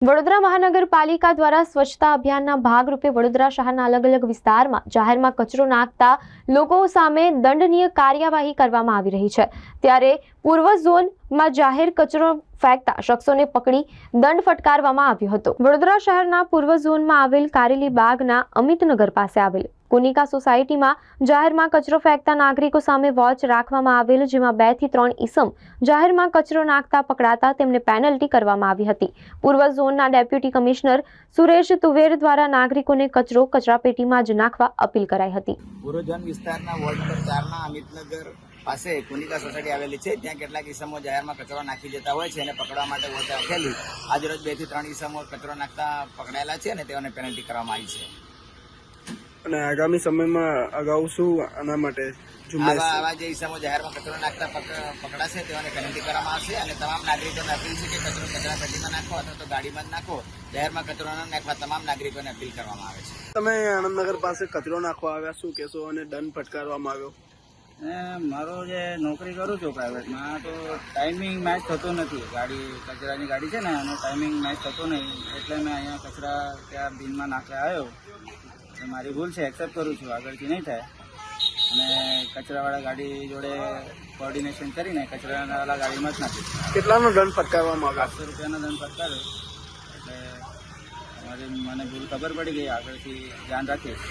વડોદરા મહાનગરપાલિકા દ્વારા સ્વચ્છતા અભિયાનના ભાગરૂપે વડોદરા શહેરના અલગ અલગ વિસ્તારમાં જાહેરમાં કચરો નાખતા લોકો સામે દંડનીય કાર્યવાહી કરવામાં આવી રહી છે. ત્યારે પૂર્વ ઝોનમાં જાહેર કચરો ફેંકતા શખ્સોને પકડી દંડ ફટકારવામાં આવ્યો હતો. વડોદરા શહેરના પૂર્વ ઝોનમાં આવેલ કારેલી બાગના અમિતનગર પાસે આવેલ કોનિકા સોસાયટીમાં જાહેરમાં કચરો ફેંકતા નાગરિકો સામે વોચ રાખવામાં આવેલ, જેમાં બેથી ત્રણ ઈસમ જાહેરમાં કચરો નાખતા પકડાતા તેમને પેનલ્ટી કરવામાં આવી હતી. પૂર્વ ઝોનના ડેપ્યુટી કમિશનર સુરેશ તુવેર દ્વારા નાગરિકોને કચરો કચરાપેટીમાં જ નાખવા અપીલ કરાઈ હતી. પૂર્વજન વિસ્તારના વોર્ડ નંબર ચારના અમિતનગર પાસે કુનિકા સોસાયટી આવેલી છે. ત્યાં કેટલાક ઈસમો જાહેરમાં કચરો નાખી જતા હોય છે અને પકડવા માટે વોચ રાખેલી. આજરોજ બેથી ત્રણ ઈસમો કચરો નાખતા પકડાયેલા છે અને તેઓને પેનલ્ટી કરવામાં આવી છે. અને આગામી સમયમાં અગાઉ શું આના માટે આવા જે ઇસમો જાહેરમાં કચરો નાખતા પક- પકડાશે તેઓને પેનલ્ટી કરવામાં આવશે અને તમામ નાગરિકોને અપીલ છે કે કચરો કચરા પેટીમાં નાખો અથવા તો ગાડીમાં જ નાખો. જાહેરમાં કચરો ન નાખવા તમામ નાગરિકોને અપીલ કરવામાં આવે છે. તમે આનંદનગર પાસે કચરો નાખવા આવ્યા શું કહેશો અને દંડ ફટકારવામાં આવ્યો? ને મારો જે નોકરી કરું છું પ્રાઇવેટમાં તો ટાઈમિંગ મેચ થતો નથી. ગાડી કચરાની ગાડી છે ને એનો ટાઈમિંગ મેચ થતો નહીં. એટલે મેં અહીંયા કચરા ત્યાં બિનમાં નાખવા આવ્યો. મારી ભૂલ છે એક્સેપ્ટ કરું છું આગળથી નહીં થાય. અને કચરાવાળા ગાડી જોડે કોર્ડિનેશન કરીને કચરાવાળા ગાડીમાં જ નાખી કેટલાનો દંડ ફટકારવામાં આવ્યો? પાંચસો રૂપિયાનો દંડ ફટકાર્યો. એટલે મારી મને ભૂલ ખબર પડી ગઈ આગળથી ધ્યાન રાખીશ.